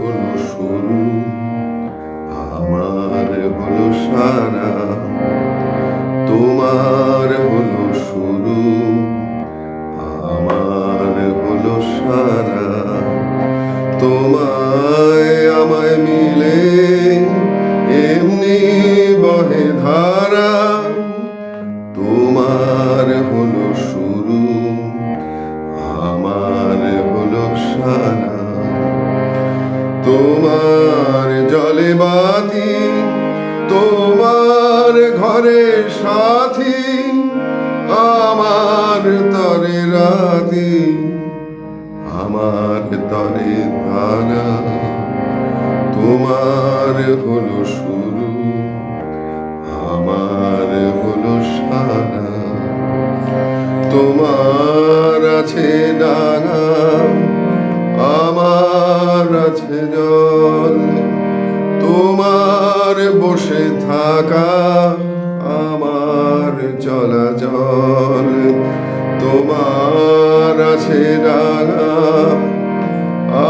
হলো শুরু, আমার হলো সারা। তোমার হলো শুরু, আমার হলো সারা। তোমায় আমায় মিলে এমনি বহে ধারা। জলে বাতি তোমার ঘরে সাথী আমার তরে রাতি আমার তরে ধারা তোমার হলো বসে থাকা আমার চলাচল। তোমার আছে ডাঙা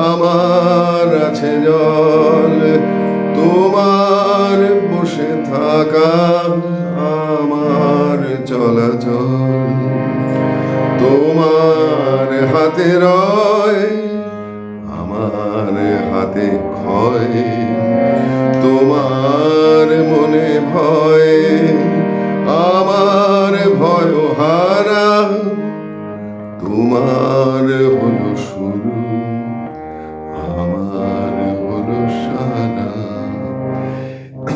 আমার আছে জল। তোমার বসে থাকা আমার চলাচল। তোমার হাতে রয়, আমার হাতে ক্ষয়। আমার ভয় হারা, তোমার হলো শুরু, আমার হলো সারা।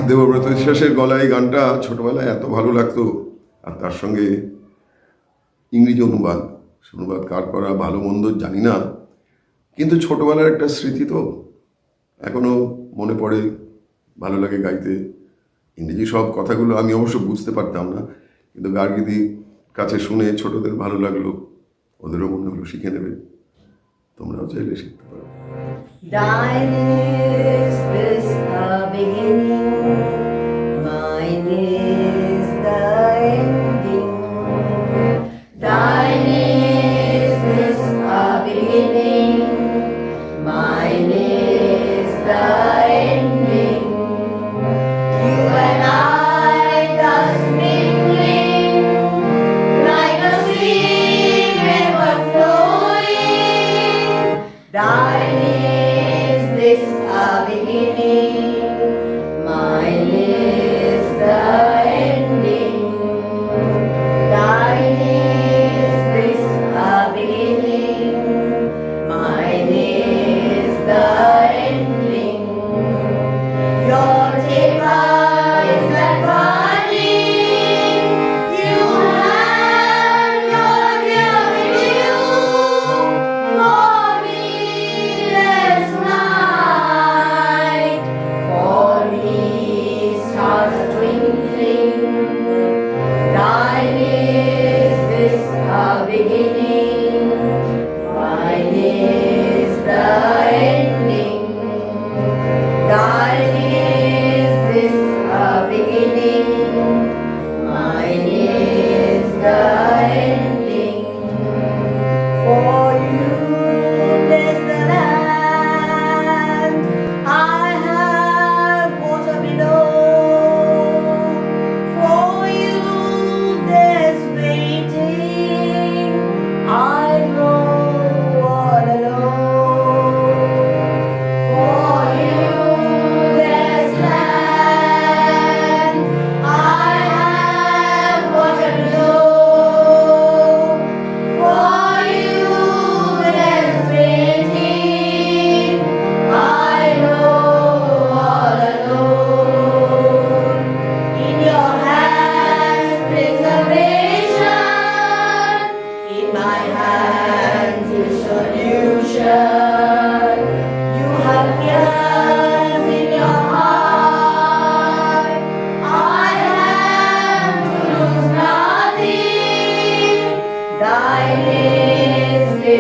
দেবব্রত শেষের গলায় গানটা ছোটবেলায় এত ভালো লাগতো, আর তার সঙ্গে ইংরেজি অনুবাদ। অনুবাদ কার করা, ভালো মন্দ জানি না, কিন্তু ছোটবেলার একটা স্মৃতি তো এখনও মনে পড়ে, ভালো লাগে গাইতে। ইংরেজি সব কথাগুলো আমি অবশ্য বুঝতে পারতাম না কিন্তু গার্গিদি কাছে শুনে ছোটদের ভালো লাগল ওদেরও মনে হলো শিখে নেবে। তোমরাও চাইলে শিখতে পারো। Is this the beginning,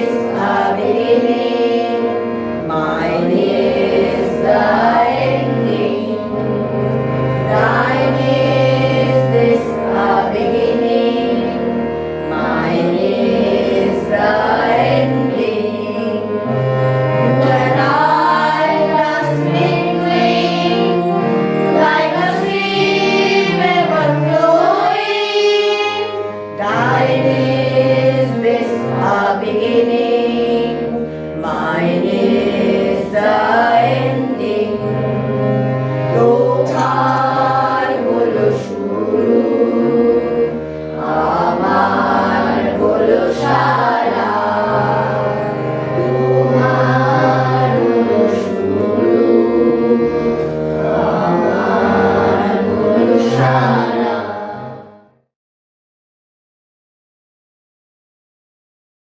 Amen.